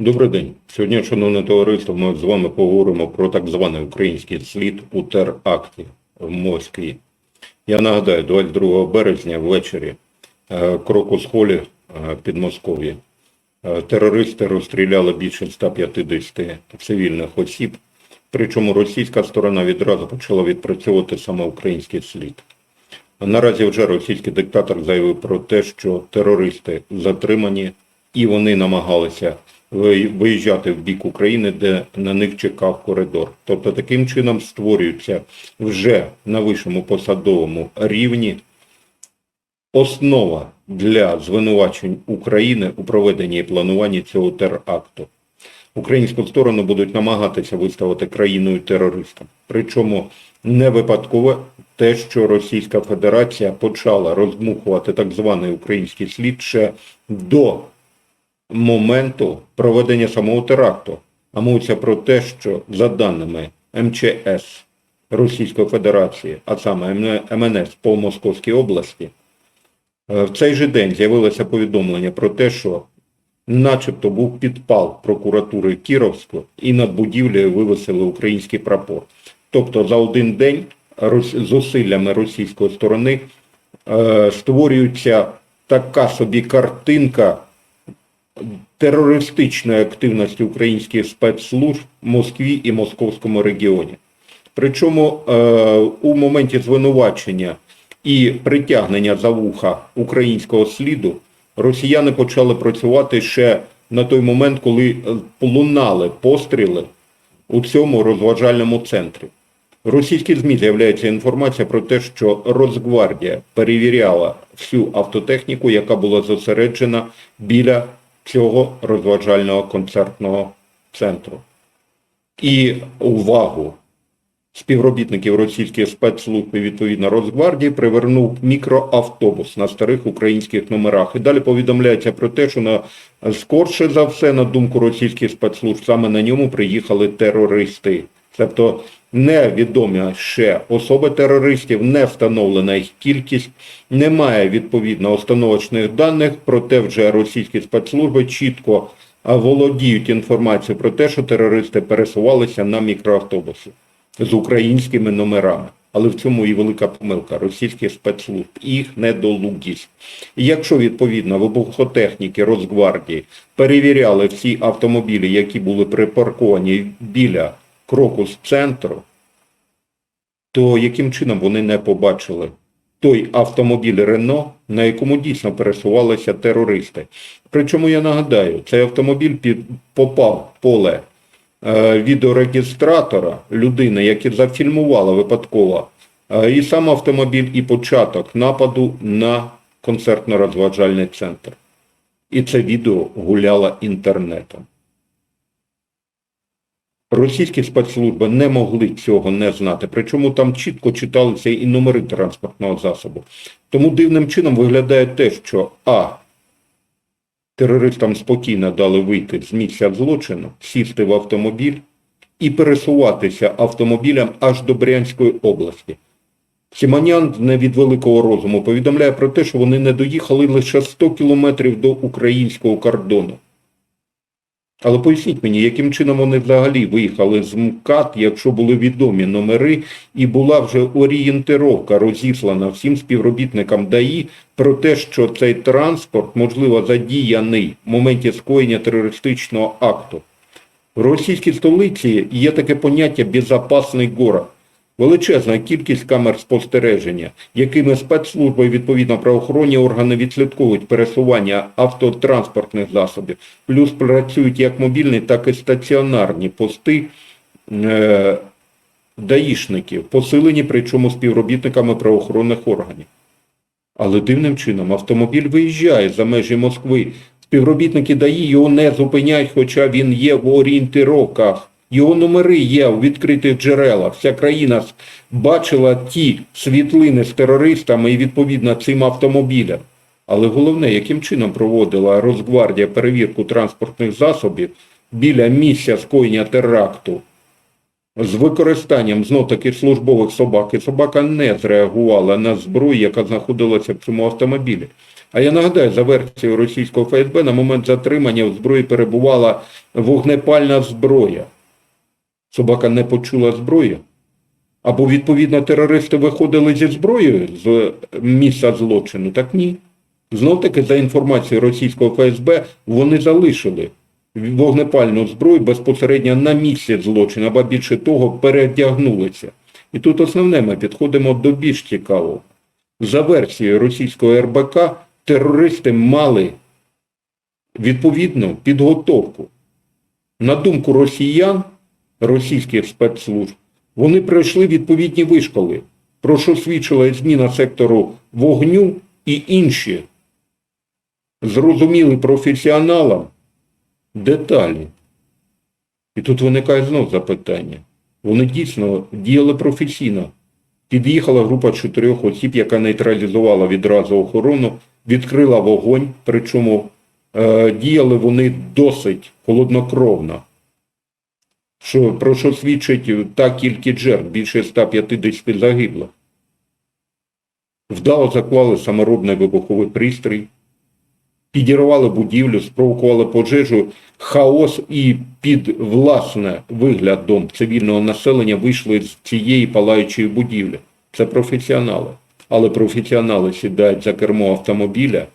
Добрий день. Сьогодні, шановне товариство, ми з вами поговоримо про так званий український слід у теракті в Москві. Я нагадаю, 22 березня ввечері е, Крокус Холі е, Підмосков'я. е, Терористи розстріляли більше 150 цивільних осіб, причому російська сторона відразу почала відпрацьовувати саме український слід. Наразі вже російський диктатор заявив про те, що терористи затримані і вони намагалися виїжджати в бік України, де на них чекав коридор. Тобто таким чином створюється вже на вищому посадовому рівні основа для звинувачень України у проведенні і плануванні цього теракту. Українську сторону будуть намагатися виставити країною терористом. Причому не випадково те, що Російська Федерація почала роздмухувати так званий український слід ще до моменту проведення самого теракту. А мовиться про те, що за даними МЧС Російської Федерації, а саме МНС по Московській області, е, в цей же день з'явилося повідомлення про те, що начебто був підпал прокуратури Кіровської і над будівлею вивесили український прапор. Тобто за один день зусиллями російської сторони е, створюється така собі картинка терористичної активності українських спецслужб в Москві і Московському регіоні. Причому е, у моменті звинувачення і притягнення за вуха українського сліду росіяни почали працювати ще на той момент, коли е, лунали постріли у цьому розважальному центрі. В російській ЗМІ з'являється інформація про те, що Росгвардія перевіряла всю автотехніку, яка була зосереджена біля цього розважального концертного центру. І увагу співробітників російських спецслужб і відповідно Росгвардії привернув мікроавтобус на старих українських номерах. І далі повідомляється про те, що на скорше за все, на думку російських спецслужб, саме на ньому приїхали терористи. Тобто невідомі ще особи терористів, не встановлена їх кількість, немає відповідно установочних даних, проте вже російські спецслужби чітко володіють інформацією про те, що терористи пересувалися на мікроавтобусі з українськими номерами. Але в цьому і велика помилка російських спецслужб, їх недолугість. І якщо відповідно вибухотехніки Росгвардії перевіряли всі автомобілі, які були припарковані біля крокус центру, то яким чином вони не побачили той автомобіль Рено, на якому дійсно пересувалися терористи. Причому я нагадаю, цей автомобіль під, попав в поле е, відеорегістратора людини, яка зафільмувала випадково е, і сам автомобіль, і початок нападу на концертно-розважальний центр. І це відео гуляло інтернетом. Російські спецслужби не могли цього не знати, причому там чітко читалися і номери транспортного засобу. Тому дивним чином виглядає те, що А. Терористам спокійно дали вийти з місця злочину, сісти в автомобіль і пересуватися автомобілем аж до Брянської області. Сіманян не від великого розуму повідомляє про те, що вони не доїхали лише 100 кілометрів до українського кордону. Але поясніть мені, яким чином вони взагалі виїхали з МКАД, якщо були відомі номери, і була вже орієнтировка розіслана всім співробітникам ДАІ про те, що цей транспорт, можливо, задіяний в моменті скоєння терористичного акту. В російській столиці є таке поняття «безопасний город». Величезна кількість камер спостереження, якими спецслужби відповідно правоохоронні органи відслідковують пересування автотранспортних засобів, плюс працюють як мобільні, так і стаціонарні пости е, даїшників, посилені причому співробітниками правоохоронних органів. Але дивним чином автомобіль виїжджає за межі Москви. Співробітники ДАІ його не зупиняють, хоча він є в орієнтировках. Його номери є у відкритих джерелах. Вся країна бачила ті світлини з терористами і відповідно цим автомобілям. Але головне, яким чином проводила Росгвардія перевірку транспортних засобів біля місця скоєння теракту з використанням знов-таки службових собак, і собака не зреагувала на зброю, яка знаходилася в цьому автомобілі. А я нагадаю, за версією російського ФСБ на момент затримання в зброї перебувала вогнепальна зброя. Собака не почула зброї. Або, відповідно, терористи виходили зі зброєю з місця злочину. Так ні. Знов таки, за інформацією російського ФСБ, вони залишили вогнепальну зброю безпосередньо на місці злочину, або більше того, передягнулися. І тут основне ми підходимо до більш цікавого. За версією російського РБК, терористи мали відповідну підготовку. На думку росіян, російських спецслужб, вони пройшли відповідні вишколи, про що свідчила зміна сектору вогню і інші зрозуміли професіоналам деталі. І тут виникає знов запитання. Вони дійсно діяли професійно. Під'їхала група чотирьох осіб, яка нейтралізувала відразу охорону, відкрила вогонь, причому е, діяли вони досить холоднокровно. Що, про що свідчить та кількість жертв, більше 150 загиблих. Вдало заклали саморобний вибуховий пристрій, підірвали будівлю, спровокували пожежу, хаос і під власне виглядом цивільного населення вийшли з цієї палаючої будівлі. Це професіонали. Але професіонали сідають за кермо автомобіля,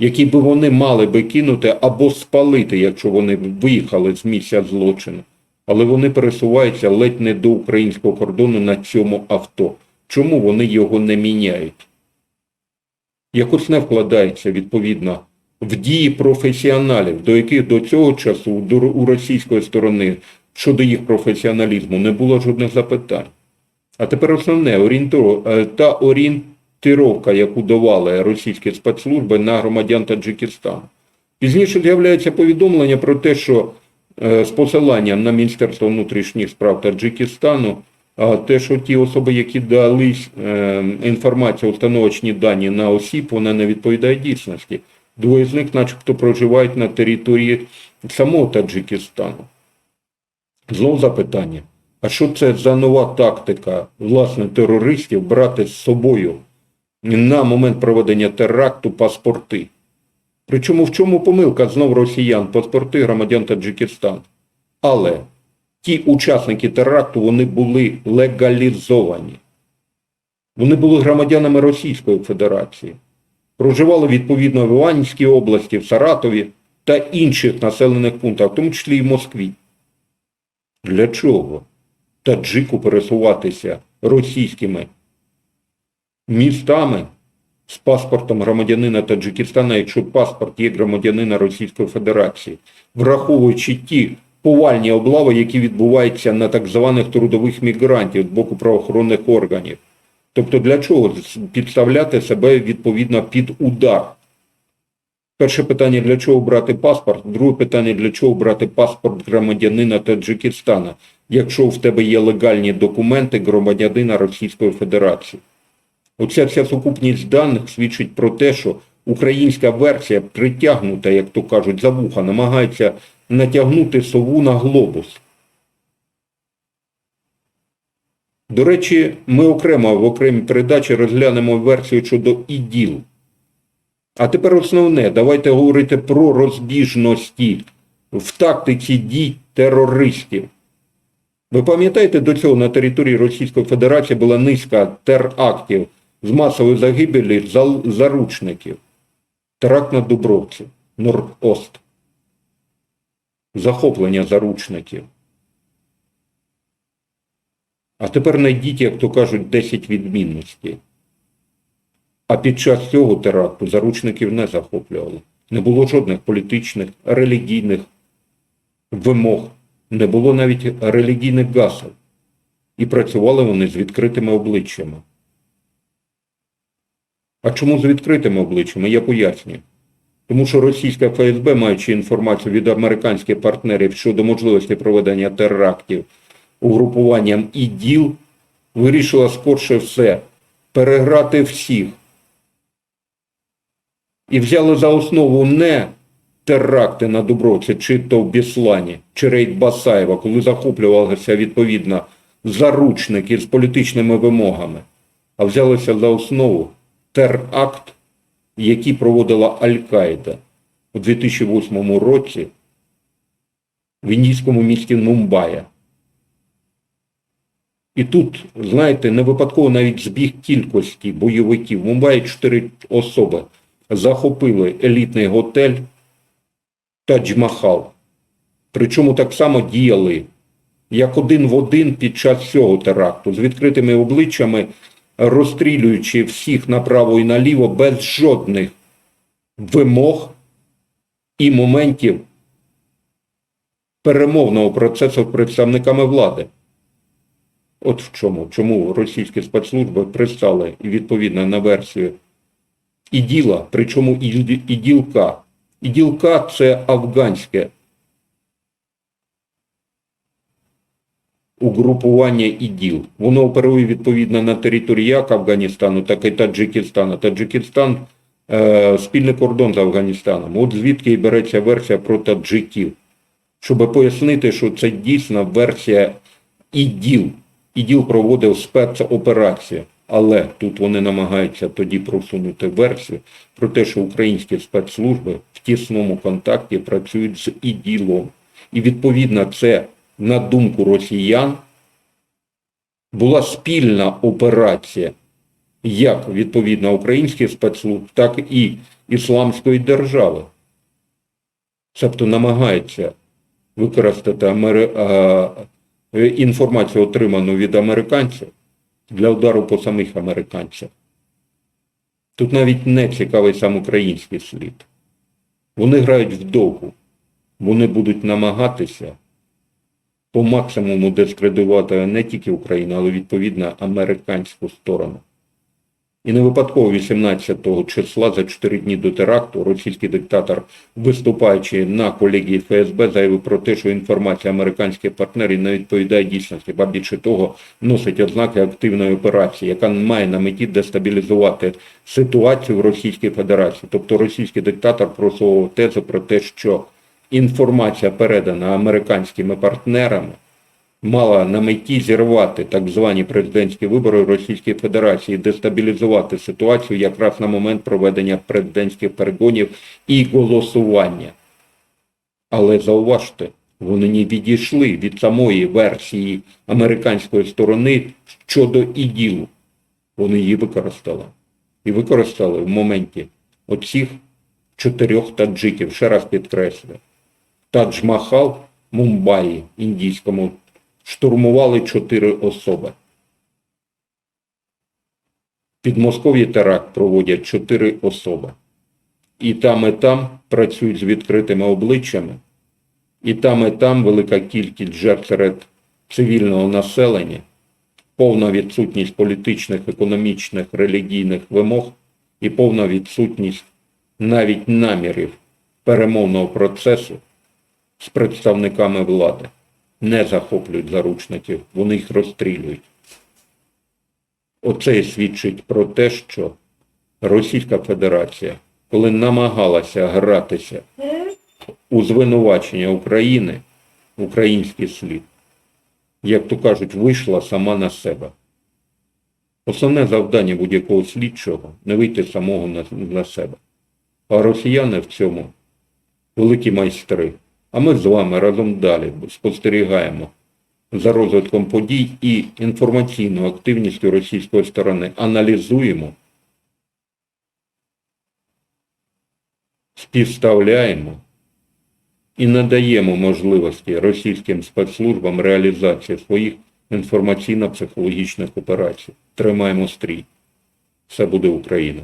який би вони мали би кинути або спалити, якщо вони виїхали з місця злочину. Але вони пересуваються ледь не до українського кордону на цьому авто. Чому вони його не міняють? Якось не вкладається відповідно в дії професіоналів, до яких до цього часу у російської сторони щодо їх професіоналізму не було жодних запитань. А тепер основне орієнту- е, та орієнтировка, яку давали російські спецслужби на громадян Таджикистану. Пізніше з'являється повідомлення про те, що з посиланням на Міністерство внутрішніх справ Таджикистану, те, що ті особи, які дали е, інформацію, установочні дані на осіб, вона не відповідає дійсності. Двоє з них, начебто, проживають на території самого Таджикистану. Знову запитання. А що це за нова тактика, власне, терористів брати з собою на момент проведення теракту паспорти? Причому в чому помилка знов росіян, паспорти громадян Таджикистану? Але ті учасники теракту вони були легалізовані. Вони були громадянами Російської Федерації. Проживали відповідно в Іванівській області, в Саратові та інших населених пунктах, в тому числі і в Москві. Для чого таджику пересуватися російськими містами з паспортом громадянина Таджикистана, якщо паспорт є громадянина Російської Федерації, враховуючи ті повальні облави, які відбуваються на так званих трудових мігрантів з боку правоохоронних органів. Тобто для чого підставляти себе відповідно під удар? Перше питання, для чого брати паспорт? Друге питання, для чого брати паспорт громадянина Таджикистана, якщо в тебе є легальні документи громадянина Російської Федерації? Оця вся сукупність даних свідчить про те, що українська версія притягнута, як то кажуть, за вуха, намагається натягнути сову на глобус. До речі, ми окремо в окремій передачі розглянемо версію щодо іділ. А тепер основне, давайте говорити про розбіжності в тактиці дій терористів. Ви пам'ятаєте, до цього на території Російської Федерації була низка терактів з масової загибелі заручників. Теракт на Дубровці, Норд-Ост. Захоплення заручників. А тепер знайдіть, як то кажуть, 10 відмінностей. А під час цього теракту заручників не захоплювали. Не було жодних політичних, релігійних вимог, не було навіть релігійних гасел. І працювали вони з відкритими обличчями. А чому з відкритими обличчями? Я пояснюю. Тому що російська ФСБ, маючи інформацію від американських партнерів щодо можливості проведення терактів угрупуванням іділ, вирішила скорше все переграти всіх. І взяли за основу не теракти на Дубровці, чи то в Біслані, чи рейд Басаєва, коли захоплювалися відповідно заручники з політичними вимогами, а взялися за основу теракт які проводила Аль-Каїда у 2008 році в індійському місті Мумбаї. І тут, знаєте, не випадково навіть збіг кількості бойовиків. Мумбаї чотири особи захопили елітний готель Тадж-Махал. Причому так само діяли, як один в один під час цього теракту, з відкритими обличчями, розстрілюючи всіх направо і наліво без жодних вимог і моментів перемовного процесу з представниками влади. От в чому, чому російські спецслужби пристали і відповідно на версію іділа, причому і- іділка. Іділка це афганське угрупування іділ. Воно оперує відповідно на території як Афганістану, так і Таджикистану. Таджикистан е, спільний кордон з Афганістаном. От звідки і береться версія про таджиків. Щоб пояснити, що це дійсно версія іділ. ІДІЛ проводив спецоперацію, але тут вони намагаються тоді просунути версію про те, що українські спецслужби в тісному контакті працюють з іділом. І відповідно це, на думку росіян, була спільна операція як відповідно українських спецслужб, так і Ісламської держави. Тобто намагається використати Амери... а, інформацію, отриману від американців, для удару по самих американцях. Тут навіть не цікавий сам український слід. Вони грають вдовгу. Вони будуть намагатися по максимуму дискредитувати не тільки Україну, але відповідно американську сторону. І не випадково 18 числа за 4 дні до теракту російський диктатор, виступаючи на колегії ФСБ, заявив про те, що інформація американських партнерів не відповідає дійсності, ба більше того, носить ознаки активної операції, яка має на меті дестабілізувати ситуацію в Російській Федерації. Тобто російський диктатор просував тезу про те, що інформація передана американськими партнерами мала на меті зірвати так звані президентські вибори в Російській Федерації, дестабілізувати ситуацію якраз на момент проведення президентських перегонів і голосування. Але зауважте, вони не відійшли від самої версії американської сторони щодо іділу. Вони її використали. І використали в моменті оцих чотирьох таджиків, ще раз підкреслюю. Тадж-Махал, Мумбаї, індійському, штурмували чотири особи. Під Москов'ї теракт проводять чотири особи. І там, і там працюють з відкритими обличчями, і там, і там велика кількість жертв серед цивільного населення, повна відсутність політичних, економічних, релігійних вимог і повна відсутність навіть намірів перемовного процесу з представниками влади. Не захоплюють заручників, вони їх розстрілюють. Оце і свідчить про те, що Російська Федерація, коли намагалася гратися у звинувачення України, український слід, як то кажуть, вийшла сама на себе. Основне завдання будь-якого слідчого не вийти самого на, на себе. А росіяни в цьому великі майстри. А ми з вами разом далі спостерігаємо за розвитком подій і інформаційною активністю російської сторони. Аналізуємо, співставляємо і надаємо можливості російським спецслужбам реалізації своїх інформаційно-психологічних операцій. Тримаємо стрій. Все буде Україна.